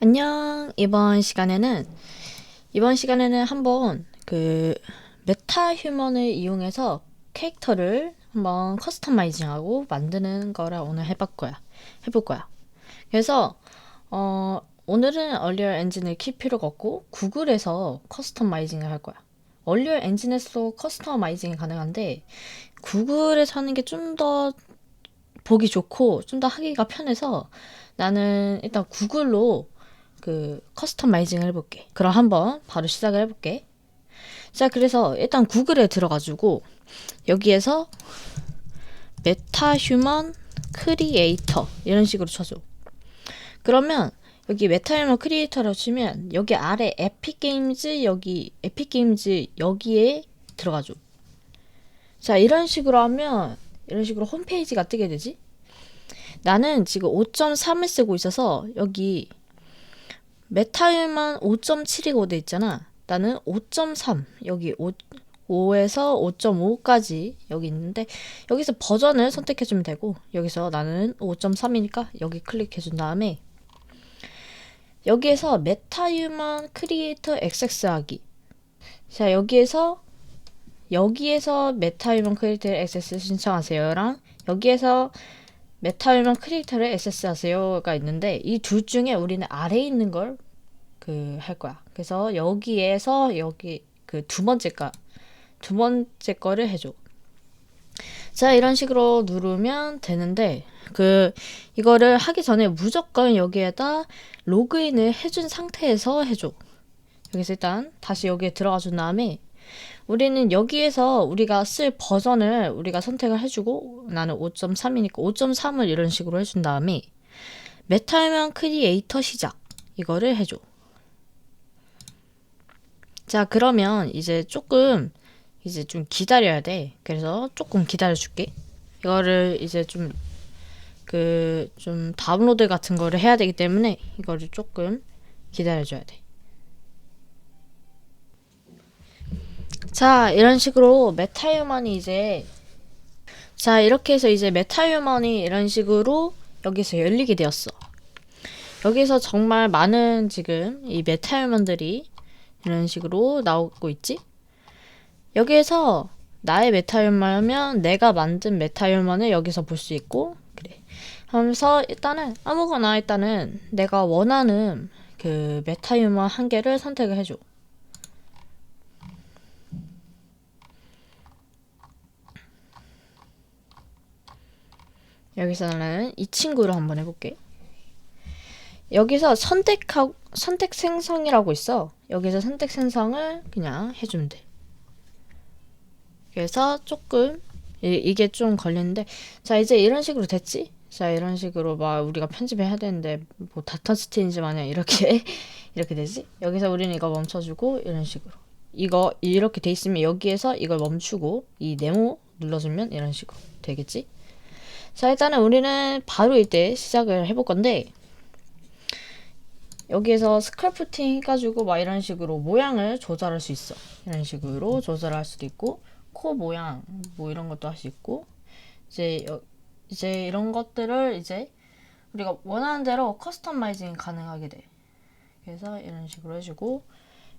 안녕. 이번 시간에는 이번 시간에는 한번 그 메타 휴먼을 이용해서 캐릭터를 한번 커스터마이징하고 만드는 거를 오늘 해볼 거야. 해볼 거야. 그래서 어 오늘은 얼리얼 엔진을 킬 필요가 없고 구글에서 커스터마이징을 할 거야. 얼리얼 엔진에서 커스터마이징이 가능한데 구글에서 하는 게 좀 더 보기 좋고 좀 더 하기가 편해서 나는 일단 구글로 그 커스터마이징을 해볼게. 그럼 한번 바로 시작을 해볼게. 자, 그래서 일단 구글에 들어가지고 여기에서 메타 휴먼 크리에이터 이런 식으로 쳐줘. 그러면 여기 메타 휴먼 크리에이터라고 치면 여기 아래 에픽 게임즈 여기 에픽 게임즈 여기에 들어가줘. 자, 이런 식으로 하면 이런 식으로 홈페이지가 뜨게 되지. 나는 지금 5.3을 쓰고 있어서 여기 메타유만 5.7이고 돼 있잖아. 나는 5.3 여기 5, 5에서 5.5까지 여기 있는데 여기서 버전을 선택해 주면 되고 여기서 나는 5.3이니까 여기 클릭해 준 다음에 여기에서 메타유먼 크리에이터 액세스 하기 자 여기에서 여기에서 메타유먼 크리에이터 액세스 신청하세요랑 여기에서 메타유먼 크리에이터를 액세스 하세요가 있는데 이 둘 중에 우리는 아래에 있는 걸 그 할 거야. 그래서 여기에서 여기 그 두 번째 거, 두 번째 거를 해줘. 자, 이런 식으로 누르면 되는데, 그, 이거를 하기 전에 무조건 여기에다 로그인을 해준 상태에서 해줘. 여기서 일단 다시 여기에 들어가 준 다음에, 우리는 여기에서 우리가 쓸 버전을 우리가 선택을 해주고, 나는 5.3이니까 5.3을 이런 식으로 해준 다음에, 메타유명 크리에이터 시작. 이거를 해줘. 자, 그러면 이제 조금 이제 좀 기다려야 돼. 그래서 조금 기다려 줄게. 이거를 이제 좀 그 좀 다운로드 같은 거를 해야 되기 때문에 이거를 조금 기다려 줘야 돼. 자, 이런 식으로 메타유먼이 이제 자, 이렇게 해서 이제 메타유먼이 이런 식으로 여기서 열리게 되었어. 여기서 정말 많은 지금 이 메타유먼들이 이런 식으로 나오고 있지? 여기에서 나의 메타유먼이면 내가 만든 메타유먼을 여기서 볼 수 있고 그래. 하면서 일단은 아무거나 일단은 내가 원하는 그 메타유먼 한 개를 선택을 해줘. 여기서는 이 친구를 한번 해볼게. 여기서 선택하고 선택 생성이라고 있어. 여기서 선택 생성을 그냥 해주면 돼. 그래서 조금 이, 게좀 걸리는데 자 이제 이런 식으로 됐지? 자 이런 식으로 막 우리가 편집해야 되는데 뭐 다터 스테인지 마냥 이렇게 이렇게 되지? 여기서 우리는 이거 멈춰주고 이런 식으로 이거 이렇게 돼 있으면 여기에서 이걸 멈추고 이 네모 눌러주면 이런 식으로 되겠지? 자 일단은 우리는 바로 이때 시작을 해볼 건데 여기에서 스크래프팅 해가지고 막 이런 식으로 모양을 조절할 수 있어. 이런 식으로 조절할 수도 있고 코 모양 뭐 이런 것도 할 수 있고 이제 여, 이제 이런 것들을 이제 우리가 원하는 대로 커스터마이징 가능하게 돼. 그래서 이런 식으로 해주고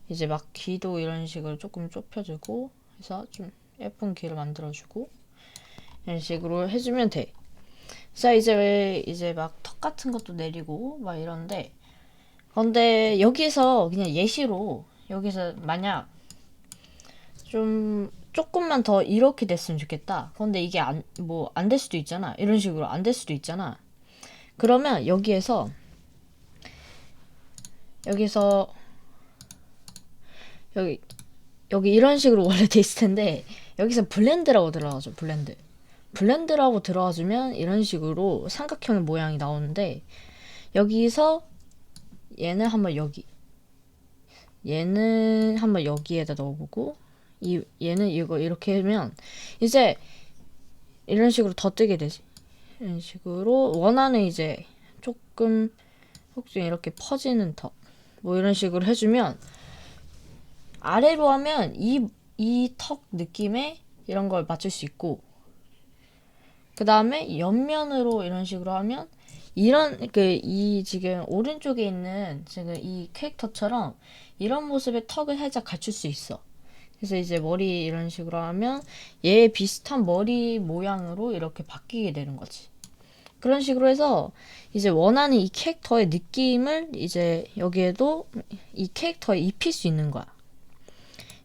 이제 막 귀도 이런 식으로 조금 좁혀주고 해서 좀 예쁜 귀를 만들어주고 이런 식으로 해주면 돼. 자 이제 왜 이제 막 턱 같은 것도 내리고 막 이런데 근데 여기서 그냥 예시로 여기서 만약 좀 조금만 더 이렇게 됐으면 좋겠다. 근데 이게 안 뭐 안 될 수도 있잖아. 이런 식으로 안 될 수도 있잖아. 그러면 여기에서 여기서 여기 여기 이런 식으로 원래 돼 있을 텐데 여기서 블렌드라고 들어가죠. 블렌드. 블렌드라고 들어가주면 이런 식으로 삼각형 모양이 나오는데 여기서 얘는 한번 여기 얘는 한번 여기에다 넣어보고 이 얘는 이거 이렇게 하면 이제 이런 식으로 더 뜨게 되지. 이런 식으로 원하는 이제 조금 혹시 이렇게 퍼지는 턱 뭐 이런 식으로 해주면 아래로 하면 이 이 턱 느낌에 이런 걸 맞출 수 있고 그 다음에 옆면으로 이런 식으로 하면 이런 그 이 지금 오른쪽에 있는 지금 이 캐릭터처럼 이런 모습의 턱을 살짝 갖출 수 있어. 그래서 이제 머리 이런 식으로 하면 얘 비슷한 머리 모양으로 이렇게 바뀌게 되는 거지. 그런 식으로 해서 이제 원하는 이 캐릭터의 느낌을 이제 여기에도 이 캐릭터에 입힐 수 있는 거야.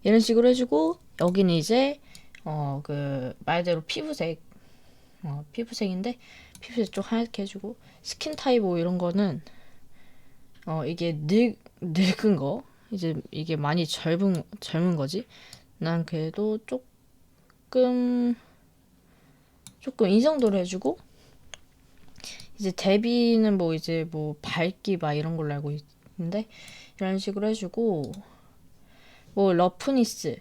이런 식으로 해주고 여기는 이제 어 그 말대로 피부색 어 피부색인데 피부색 좀 하얗게 해주고 스킨 타입 뭐 이런 거는 어 이게 늙 늙은 거 이제 이게 많이 젊은 젊은 거지. 난 그래도 조금 조금 이 정도로 해주고 이제 데뷔는 뭐 이제 뭐 밝기 막 이런 걸로 알고 있는데 이런 식으로 해주고 뭐 러프니스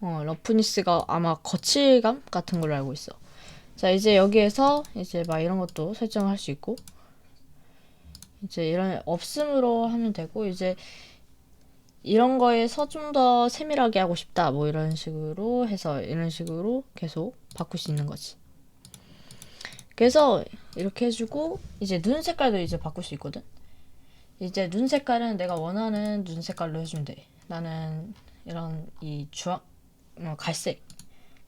어 러프니스가 아마 거칠감 같은 걸로 알고 있어. 자 이제 여기에서 이제 막 이런 것도 설정할 수 있고 이제 이런 없음으로 하면 되고 이제 이런 거에서 좀 더 세밀하게 하고 싶다 뭐 이런 식으로 해서 이런 식으로 계속 바꿀 수 있는 거지. 그래서 이렇게 해주고 이제 눈 색깔도 이제 바꿀 수 있거든. 이제 눈 색깔은 내가 원하는 눈 색깔로 해주면 돼. 나는 이런 이 주황 어, 갈색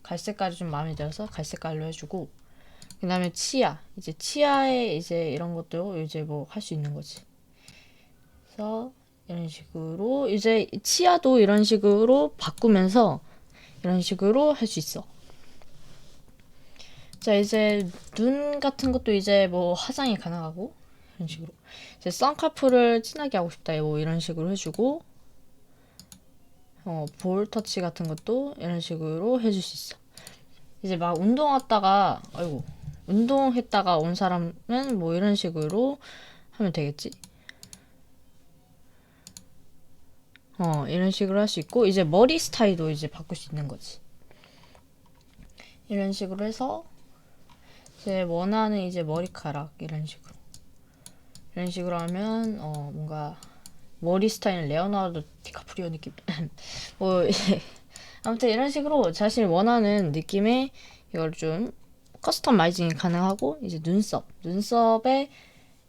갈색깔이 좀 마음에 들어서 갈색깔로 해주고 그 다음에 치아 이제 치아에 이제 이런 것도 이제 뭐 할 수 있는 거지. 그래서 이런 식으로 이제 치아도 이런 식으로 바꾸면서 이런 식으로 할 수 있어. 자 이제 눈 같은 것도 이제 뭐 화장이 가능하고 이런 식으로 이제 썬카프를 진하게 하고 싶다 뭐 이런 식으로 해주고 어, 볼 터치 같은 것도 이런 식으로 해줄 수 있어. 이제 막 운동 왔다가 아이고 운동했다가 온 사람은 뭐 이런 식으로 하면 되겠지. 어, 이런 식으로 할 수 있고, 이제 머리 스타일도 이제 바꿀 수 있는 거지. 이런 식으로 해서, 제 원하는 이제 머리카락, 이런 식으로. 이런 식으로 하면, 어, 뭔가, 머리 스타일은 레오나르도 디카프리오 느낌. 뭐, 아무튼 이런 식으로 자신이 원하는 느낌의 이걸 좀 커스터마이징이 가능하고, 이제 눈썹. 눈썹에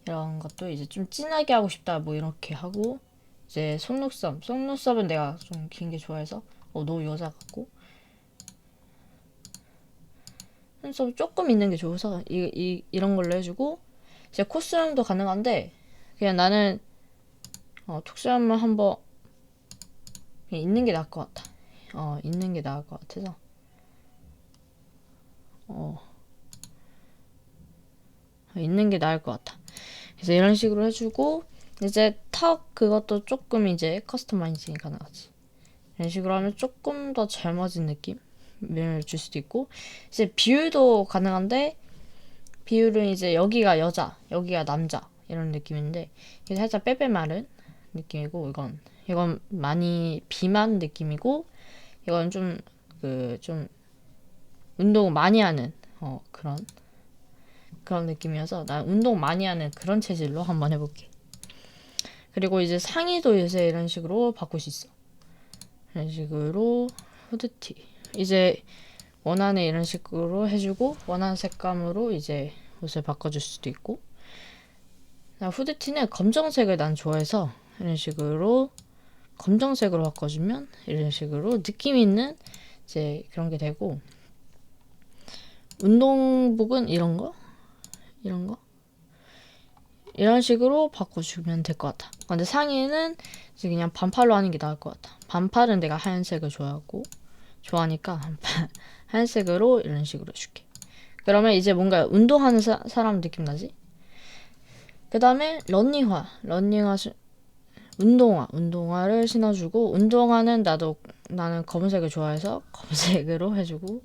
이런 것도 이제 좀 진하게 하고 싶다, 뭐 이렇게 하고, 이제 속눈썹. 속눈썹은 내가 좀 긴 게 좋아해서 어, 너 여자 같고 속눈썹 조금 있는 게 좋아서 이, 이, 이런 걸로 해주고 이제 콧수염도 가능한데 그냥 나는 어, 톡수염만 한번 있는 게 나을 것 같아. 어, 있는 게 나을 것 같아서 어 있는 게 나을 것 같아. 그래서 이런 식으로 해주고 이제 턱 그것도 조금 이제 커스터마이징이 가능하지. 이런 식으로 하면 조금 더 젊어진 느낌을 줄 수도 있고 이제 비율도 가능한데 비율은 이제 여기가 여자, 여기가 남자 이런 느낌인데 살짝 빼빼 마른 느낌이고 이건 이건 많이 비만 느낌이고 이건 좀 그 좀 운동 많이 하는 어 그런 그런 느낌이어서 난 운동 많이 하는 그런 체질로 한번 해볼게. 그리고 이제 상의도 요새 이런 식으로 바꿀 수 있어. 이런 식으로 후드티. 이제 원하는 이런 식으로 해주고 원하는 색감으로 이제 옷을 바꿔줄 수도 있고. 후드티는 검정색을 난 좋아해서 이런 식으로 검정색으로 바꿔주면 이런 식으로 느낌 있는 이제 그런 게 되고 운동복은 이런 거 이런 거 이런 식으로 바꿔주면 될 것 같아. 근데 상의는 이제 그냥 반팔로 하는 게 나을 것 같아. 반팔은 내가 하얀색을 좋아하고 좋아하니까 하얀색으로 이런 식으로 해줄게. 그러면 이제 뭔가 운동하는 사, 람 느낌 나지? 그 다음에 런닝화, 런닝화 시, 운동화, 운동화를 신어주고 운동화는 나도 나는 검은색을 좋아해서 검은색으로 해주고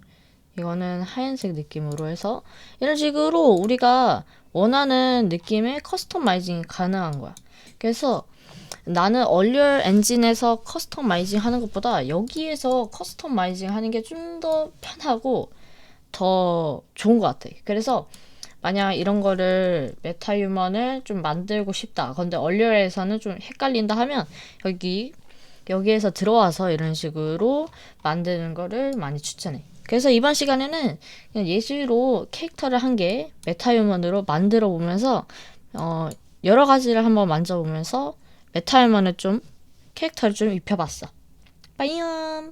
이거는 하얀색 느낌으로 해서 이런 식으로 우리가 원하는 느낌의 커스터마이징이 가능한 거야. 그래서 나는 얼리얼 엔진에서 커스터마이징 하는 것보다 여기에서 커스터마이징 하는 게 좀 더 편하고 더 좋은 것 같아. 그래서 만약 이런 거를 메타 휴먼을 좀 만들고 싶다. 근데 얼리얼에서는 좀 헷갈린다 하면 여기 여기에서 들어와서 이런 식으로 만드는 거를 많이 추천해. 그래서 이번 시간에는 그냥 예시로 캐릭터를 한 개 메타휴먼으로 만들어 보면서 어, 여러 가지를 한번 만져보면서 메타휴먼을 좀 캐릭터를 좀 입혀봤어. 빠이염.